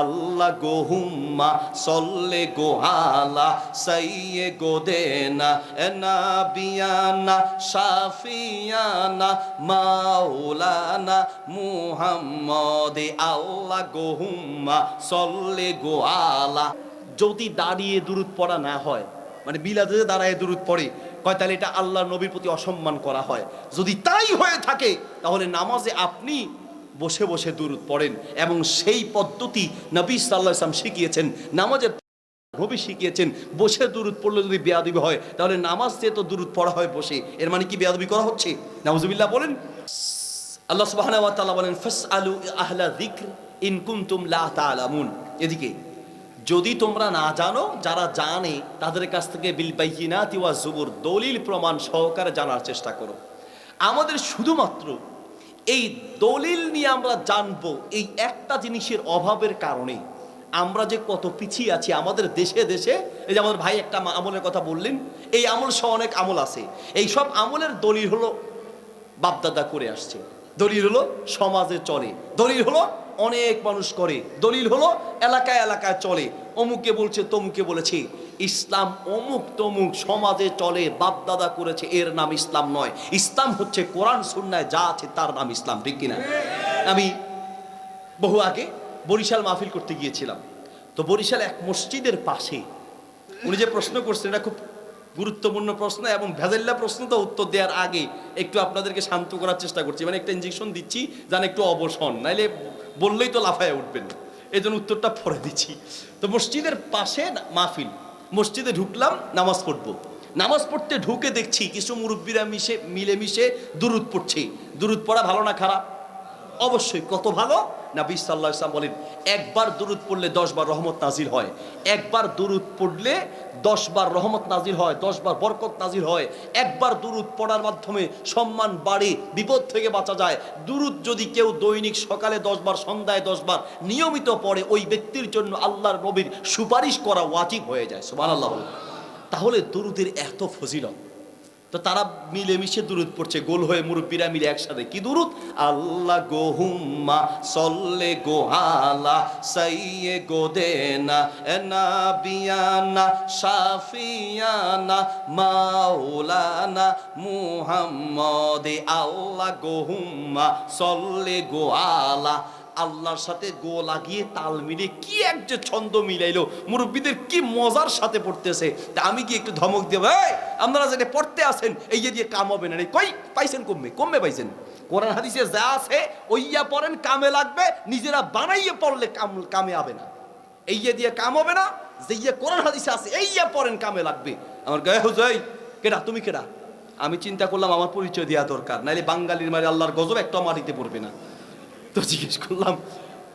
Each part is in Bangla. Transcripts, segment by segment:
আল্লাহ গোহুম্মা সল্লে গোহালা সাইয়ে গোদেনা এনা বিয়ানা শাফিয়ানা, মাওলানা মুহাম্মদে, আল্লাহ গোহুম্মা সল্লে গোয়ালা যদি দাঁড়িয়ে দূরত পড়া না হয় মানে বিলাদে দাঁড়ায় দূরত পড়ে, কয় তাহলে এটা আল্লাহ নবীর প্রতি অসম্মান করা হয়। যদি তাই হয়ে থাকে, তাহলে নামাজে আপনি বসে বসে দূরত পড়েন এবং সেই পদ্ধতি নবী সাল্লাহ ইসলাম শিখিয়েছেন। নামাজের নবী শিখিয়েছেন, বসে দূরত পড়লে যদি বেয়াদবি হয়, তাহলে নামাজ দিয়ে তো দূরত পড়া হয় বসে। এর মানে কি বেয়াদবি করা হচ্ছে? নাউজুবিল্লাহ বলেন। আল্লাহ তাআলা বলেন, ফাসআলু আহলা যিকর ইন কুনতুম লা তা'লামুন এদিকে, যদি তোমরা না জানো, যারা জানে, তাদের কাছ থেকে বিল বাইয়িনাতি ওয়া জুবুর দলিল প্রমাণ সহকারে জানার চেষ্টা করো। আমাদের শুধুমাত্র এই দলিল নিয়ে আমরা জানব এই একটা জিনিসের অভাবের কারণে আমরা যে কত পিছিয়ে আছি আমাদের দেশে দেশে, এই যে আমাদের ভাই একটা আমলের কথা বললেন, এই আমল সহ অনেক আমল আছে। এই সব আমলের দলিল হলো বাপদাদা করে আসছে। দলিল হলো সমাজে চলে। দলিল হলো অনেক মানুষ করে। দলিল হলো এলাকায় এলাকায় চলে। অমুকে বলছে, তমুকে বলেছে। ইসলাম অমুক তমুক সমাজে চলে, বাপদাদা করেছে, এর নাম ইসলাম নয়। ইসলাম হচ্ছে কোরআন, সুন্নায় যা আছে তার নাম ইসলাম, ঠিক কিনা? আমি বহু আগে বরিশাল মাহফিল করতে গিয়েছিলাম। তো বরিশাল এক মসজিদের পাশে, উনি যে প্রশ্ন করছেন, এটা খুব গুরুত্বপূর্ণ প্রশ্ন এবং ভেজাল্লা প্রশ্ন তো উত্তর দেওয়ার আগে একটু আপনাদেরকে শান্ত করার চেষ্টা করছি। মানে একটা ইঞ্জেকশন দিচ্ছি, যেন একটু অবসন, নাইলে বললেই তো লাফায় উঠবেন। এই জন্য উত্তরটা পরে দিচ্ছি। তো মসজিদের পাশে মাহফিল মসজিদে ঢুকলাম, নামাজ পড়ব। নামাজ পড়তে ঢুকে দেখছি কিছু মুরব্বীরা মিশে, মিলেমিশে দুরুদ পড়ছে। দুরুদ পড়া ভালো না খারাপ? অবশ্যই, কত ভালো? নাবী সাল্লাহ ইসলাম বলেন, একবার দুরুদ পড়লে দশ বার রহমত নাজির হয়। একবার দুরুদ পড়লে দশ বার রহমত নাজির হয়, দশ বার বরকত নাজির হয়। একবার দুরুদ পড়ার মাধ্যমে সম্মান বাড়ে, বিপদ থেকে বাঁচা যায়। দুরুদ যদি কেউ দৈনিক সকালে দশ বার, সন্ধ্যায় দশ বার নিয়মিত পড়ে, ওই ব্যক্তির জন্য আল্লাহর নবীর সুপারিশ করা ওয়াজিব হয়ে যায়। সুবান আল্লাহ তাহলে দুরুদের এত ফজিলত তো তারা মিলেমিশে দূরত পড়ছে, গোল হয়ে মুরব্বীরা মিলে একসাথে। কি দূরত আল্লাহ গোহুম্মা সল্লে গোহালা সাইয়ে গোদেনা এনা বিয়ানা শাফিয়ানা, মাওলানা মুহাম্মদে। আল্লাহ গোহুম্মা সল্লে গোয়ালা আল্লাহর সাথে গো লাগিয়ে তাল মিলিয়ে কি এক যে ছন্দ মিলাইলো, মুরব্বীদের কি মজার সাথে পড়তেছে। তা আমি কি একটু ধমক দেব এই, আপনারা যেটা পড়তে আসেন এই যে দিয়ে কাম হবে না কই, পাইছেন কমবে কমবে পাইছেন। কোরআন হাদিসে যা আছে, ওইয়া পড়েন, কামে লাগবে, নিজেরা বানাইয়ে পড়লে কাম, কামে হবে না। এই দিয়ে কাম হবে না যে ইয়ে কোরআন হাদিসে আছে এই ইয়া পড়েন, কামে লাগবে। আমার গায়ে হুজাই কেডা, তুমি কেডা? আমি চিন্তা করলাম আমার পরিচয় দেওয়া দরকার, নাইলে বাঙালির মারে আল্লাহর গজব একটা মাটিতে পড়বে না। তো জিজ্ঞেস করলাম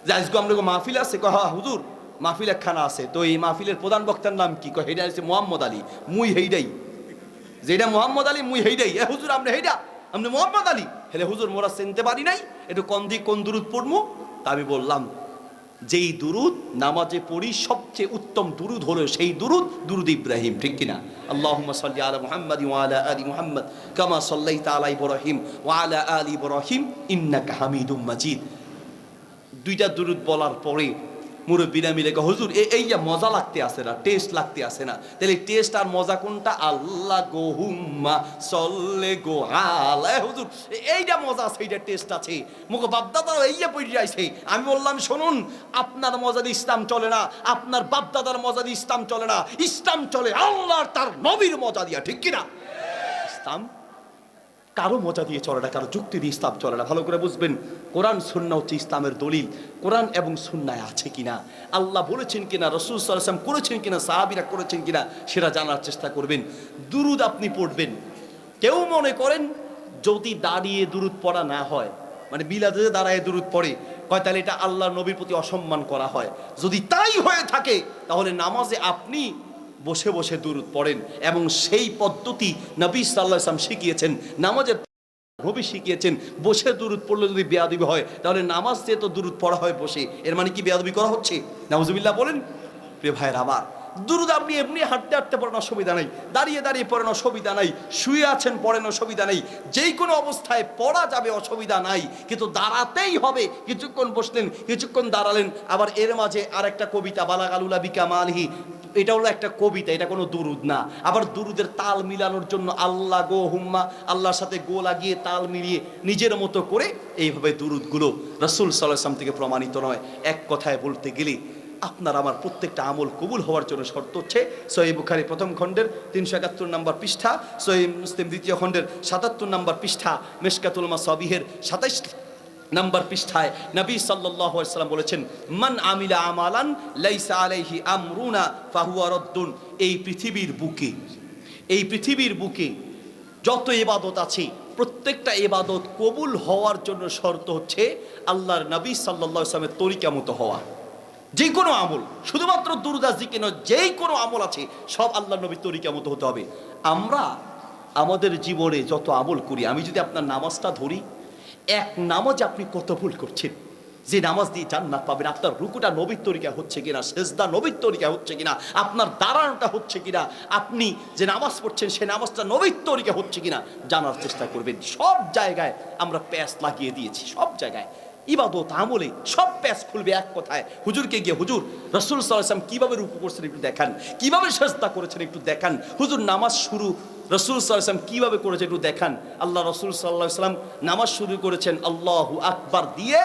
যে আজকে আমরা মাহফিল আছে? কহ হুজুর, মাহফিল একখানা আছে। তো এই মাহফিলের প্রধান বক্তার নাম কি? কয় হেডা আছে মোহাম্মদ আলী, মুই হেইডাই। যেটা মোহাম্মদ আলী, মুই হেইডাই। এ হুজুর, আমরা হেইডা, আমরা মোহাম্মদ আলী? হেলে হুজুর, মোরা চিনতে পারি নাই, একটু কন্দি কোন দূরত পড়মু? তা আমি বললাম যেই দুরুদ নামাজে পড়ি, সবচেয়ে উত্তম দুরুদ হলো সেই দুরুদ দুরুদ ইব্রাহিম, ঠিক কিনা? আল্লাহ সাল্লি আলা মুহাম্মাদ ওয়া আলা আলি মুহাম্মাদ, কামা সাল্লাইতা আলা ইব্রাহিম ওয়া আলা আলি ইব্রাহিম, ইন্নাকা হামিদুম মাজিদ। দুইটা দুরুদ বলার পরে মুরব্বীরা মিলে কয়, হুজুর এই যে মজা লাগতে আসে না টেস্ট লাগতে আসে না। তাহলে টেস্ট আর মজা কোনটা? আল্লাহ গো হুম্মা সল্লে গো এ হুজুর এইটা মজা আছে এইটা টেস্ট আছে। মুখ বাপদাদা এইয়া পড়ে যাইছে। আমি বললাম শুনুন আপনার মজা দিয়ে ইসলাম চলে না আপনার বাপদাদার মজা দিয়ে ইসলাম চলে না। ইসলাম চলে আল্লাহর তার নবীর মজা দিয়া ঠিক কিনা? ইসলাম কারও মজা দিয়ে চলে না, কারও যুক্তি দিয়ে ইসলাম চলে না। ভালো করে বুঝবেন, কোরআন সুন্না হচ্ছে ইসলামের দলিল। কোরআন এবং সুন্নায় আছে কিনা? আল্লাহ বলেছেন কিনা? রসুল সাল্লাম করেছেন কিনা? সাহাবিরা করেছেন কিনা? সেটা জানার চেষ্টা করবেন। দুরুদ আপনি পড়বেন। কেউ মনে করেন, যদি দাঁড়িয়ে দুরুদ পড়া না হয় মানে বিলাদে দাঁড়ায় দুরুদ পড়ে, কয় তাহলে এটা আল্লাহ নবীর প্রতি অসম্মান করা হয়। যদি তাই হয়ে থাকে, তাহলে নামাজে আপনি বসে বসে দূর পড়েন এবং সেই পদ্ধতি নবী সাল্লাহ ইসলাম শিখিয়েছেন। নামাজের নবী শিখিয়েছেন, বসে দূরত পড়লে যদি বেয়াদবি হয়, তাহলে নামাজ দিয়ে তো দূরত পড়া হয় বসে। এর মানে কি বেয়াদবি করা হচ্ছে? নামাজবিল্লাহ বলেন। প্রিয় ভাইয়ের আবার দুরুদ আপনি এমনি হাঁটতে হাঁটতে পড়েন অসুবিধা নেই। দাঁড়িয়ে দাঁড়িয়ে পড়েন অসুবিধা নাই। শুয়ে আছেন পড়েন অসুবিধা নেই। যেই কোনো অবস্থায় পড়া যাবে, অসুবিধা নাই। কিন্তু দাঁড়াতেই হবে। কিছুক্ষণ বসলেন, কিছুক্ষণ দাঁড়ালেন। আবার এর মাঝে আরেকটা কবিতা, বালাগালুলা বিকা মালহি। এটা হলো একটা কবিতা, এটা কোনো দুরুদ না। আবার দুরুদের তাল মিলানোর জন্য আল্লাহ গো হুম্মা, আল্লাহর সাথে গো লাগিয়ে তাল মিলিয়ে নিজের মতো করে এইভাবে দুরুদগুলো রসুল সাল্লাম থেকে প্রমাণিত নয়। এক কথায় বলতে গেলে আপনার আমার প্রত্যেকটা আমল কবুল হওয়ার জন্য শর্ত হচ্ছে সহি বুখারি প্রথম খণ্ডের তিনশো একাত্তর নম্বর পৃষ্ঠা সহি মুসলিম দ্বিতীয় খণ্ডের সাতাত্তর নম্বর পৃষ্ঠা, মেশকাতুল সবিহের সাতাইশ নাম্বার পৃষ্ঠায় নবী সাল্লাম বলেছেন, মান আমিলা আমালান লাইসা আলাইহি আমরুনা ফাহুয়া রদ্দুন। এই পৃথিবীর বুকে, এই পৃথিবীর বুকে যত ইবাদত আছে, প্রত্যেকটা ইবাদত কবুল হওয়ার জন্য শর্ত হচ্ছে আল্লাহর নবী সাল্লাল্লাহু আলাইহি তরিকা মতো হওয়া। যে কোনো আমল, শুধুমাত্র দুর্দাস দিকে নয় যেই কোনো আমল আছে, সব আল্লাহ নবীর তরিকা মতো হতে হবে। আমরা আমাদের জীবনে যত আমল করি, আমি যদি আপনার নামাজটা ধরি, এক নামাজ আপনি কত ভুল করছেন? যে নামাজ দিয়ে জান্নাত পাবেন, আপনার রুকুটা নবীর তরিকা হচ্ছে কিনা, সেজদা নবীর তরিকা হচ্ছে কিনা, আপনার দাঁড়ানোটা হচ্ছে কিনা, আপনি যে নামাজ পড়ছেন, সে নামাজটা নবীর তরিকা হচ্ছে কিনা, জানার চেষ্টা করবেন। সব জায়গায় আমরা প্যাস লাগিয়ে দিয়েছি, সব জায়গায়। ইবাদত আমলে সব প্যাচ খুলবে এক কথায়। হুজুরকে গিয়ে, হুজুর, রসুল সাল্লাম কীভাবে রূপ করছেন একটু দেখান। কীভাবে সেজদা করেছেন একটু দেখান। হুজুর, নামাজ শুরু, রসুল সাল্লাম কীভাবে করেছে একটু দেখান। আল্লাহ রসুল সাল্লাহ সাল্লাম নামাজ শুরু করেছেন, আল্লাহু আকবার দিয়ে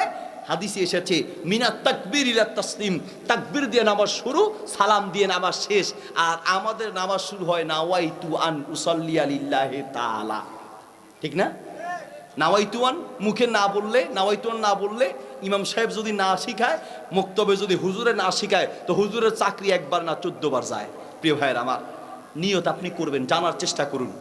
হাদিসে এসেছে, মিনা তাকবির ইলা তাসলিম তাকবির দিয়ে নামাজ শুরু, সালাম দিয়ে নামাজ শেষ। আর আমাদের নামাজ শুরু হয় নাওয়াই তু আন উসাল্লি আলিল্লাহে তাআলা ঠিক না? নাওয়াইতুয়ান, মুখে না বললে, নাওয়াইতুয়ান না বললে ইমাম সাহেব যদি না শিখায়, মুক্তবে যদি হুজুরে না শিখায়, তো হুজুরের চাকরি একবার না চোদ্দ বার যায়। প্রিয় ভাইয়ের আমার, নিয়ত আপনি করবেন, জানার চেষ্টা করুন।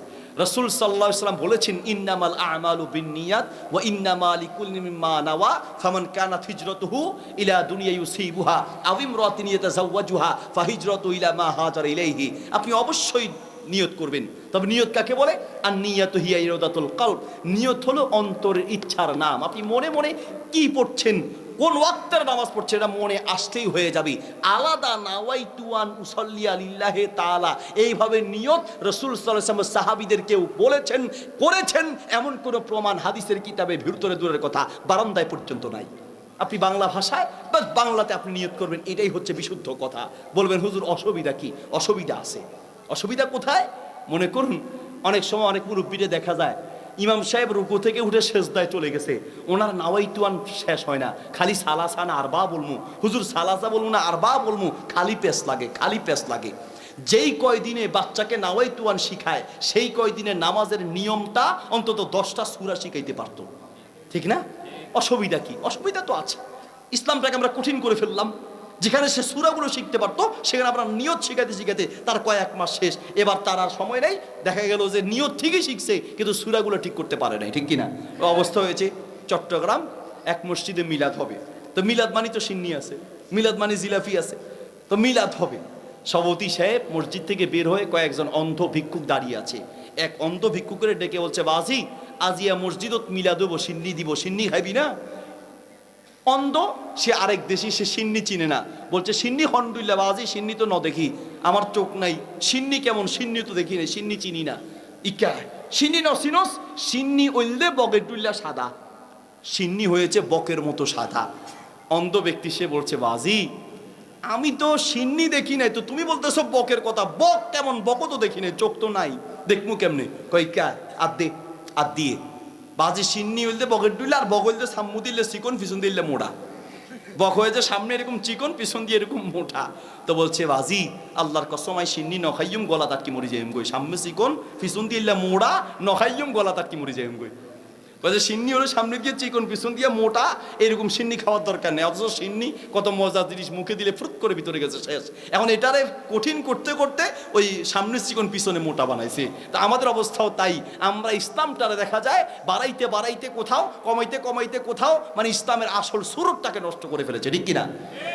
রসুল সাল্লাহ সাল্লাম বলেছেন, ইন্নামাল আমালু বিন নিয়াত ওয়া ইন্নামা লিকুল্লি মিম্মা নাওয়া, ফামান কানাত হিজরাতুহু ইলা দুনিয়া ইউসিবুহা, আও ইমরাতিন ইয়াতাজাওয়াজুহা, ফাহিজরাতু ইলা মা হাজার ইলাইহি। আপনি অবশ্যই নিয়ত করবেন। তবে নিয়ত কাকে বলে? আর নিয়ত হিয়া ইরোদাতুল নিয়ত হলো অন্তরের ইচ্ছার নাম। আপনি মনে মনে কি পড়ছেন? কোন ওয়াক্তের নামাজ পড়ছেন? এটা মনে আসতেই হয়ে যাবে। আলাদা নাওয়াই তুয়ান উসল্লি আলিল্লাহে তাআলা। এইভাবে নিয়ত রসুল সাল্লাল্লাহু সাহাবীদের কেউ বলেছেন, করেছেন, এমন কোনো প্রমাণ হাদিসের কিতাবে ভিতরে দূরের কথা বারান্দায় পর্যন্ত নাই। আপনি বাংলা ভাষায় বা বাংলাতে আপনি নিয়ত করবেন। এটাই হচ্ছে বিশুদ্ধ কথা। বলবেন, হুজুর, অসুবিধা কি? অসুবিধা আছে। অসুবিধা কোথায়? মনে করুন, অনেক সময় অনেক মুরব্বীরে দেখা যায়, ইমাম সাহেব রুকু থেকে উঠে শেষদায় চলে গেছে। ওনার নাওয়াইতুয়ান শেষ হয় না। খালি সালাসা না আরবা বলমু। হুজুর, সালাসা বলব না আর বা বলমু। খালি পেস লাগে, খালি পেস লাগে। যেই কয়দিনে বাচ্চাকে নাওয়াইতুয়ান শিখায়, সেই কয়দিনে নামাজের নিয়মটা অন্তত দশটা সুরা শিখাইতে পারতো। ঠিক না? অসুবিধা কি? অসুবিধা তো আছে। ইসলামটাকে আমরা কঠিন করে ফেললাম। যেখানে সে সুরাগুলো শিখতে পারতো, সেখানে আমরা নিয়ত শিখাতে শিখাতে তার কয়েক মাস শেষ। এবার তার আর সময় নেই। দেখা গেল যে নিয়ত ঠিকই শিখছে, কিন্তু সুরাগুলো ঠিক করতে পারে নাই, ঠিক কিনা? অবস্থা হয়েছে চট্টগ্রাম, এক মসজিদে মিলাদ হবে। তো মিলাদ মানি তো সিন্নি আছে, মিলাদ মানি জিলাফি আছে, তো মিলাদ হবে। সভাপতি সাহেব মসজিদ থেকে বের হয়ে কয়েকজন অন্ধ ভিক্ষুক দাঁড়িয়ে আছে। এক অন্ধ ভিক্ষুকের ডেকে বলছে, বাজি, আজিয়া মসজিদত মিলা দেবো সিন্নি দিব, সিন্নি খাইবি না? অন্ধ সে আরেক দেশি, সে সিন্নি চিনে না। বলছে, সিন্নি হন্ডুল্লা বাজি, সিন্নি তো ন দেখি। আমার চোখ নাই। সিন্নি কেমন? সিন্নি তো দেখি নাই, সিন্নি চিনি না। ইকা, সিন্নি ন সিনস সিন্নি ওইলে বগের টুল্লা সাদা। সিন্নি হয়েছে বকের মতো সাদা। অন্ধ ব্যক্তি সে বলছে, বাজি, আমি তো সিন্নি দেখি নাই। তো তুমি বলতেছো বকের কথা। বক কেমন? বক তো দেখি নাই, চোখ তো নাই। দেখমু কেমনে? কইকা আর দে আর দিয়ে। বাজি সিন্নি হইলে বগের ডুইলে আর বগ হইলে সাম্মু দিলে চিকন, পিছন দিলে মোড়া বক হয়েছে সামনে এরকম চিকন, পিছন দিয়ে এরকম মোটা। তো বলছে, বাজি, আল্লাহর কসমাই সিন্নি নখাইম গলা তাটকি মরি যাইম গই। সামনে চিকন, পিছন দিয়ে মোড়া নখাইম গলা তাটকি মরি যাইম গই। বলছে, সিন্নি হলো সামনে দিয়ে চিকন, পিছন দিয়ে মোটা, এরকম সিন্নি খাওয়ার দরকার নেই। অথচ সিন্নি কত মজার জিনিস মুখে দিলে ফ্রুত করে ভিতরে গেছে, শেষ। এখন এটারে কঠিন করতে করতে ওই সামনে চিকন, পিছনে মোটা বানাইছে। তা আমাদের অবস্থাও তাই। আমরা ইসলামটারে দেখা যায়, বাড়াইতে বাড়াইতে কোথাও, কমাইতে কমাইতে কোথাও মানে ইসলামের আসল সুরতটাকে নষ্ট করে ফেলেছে, ঠিক কিনা?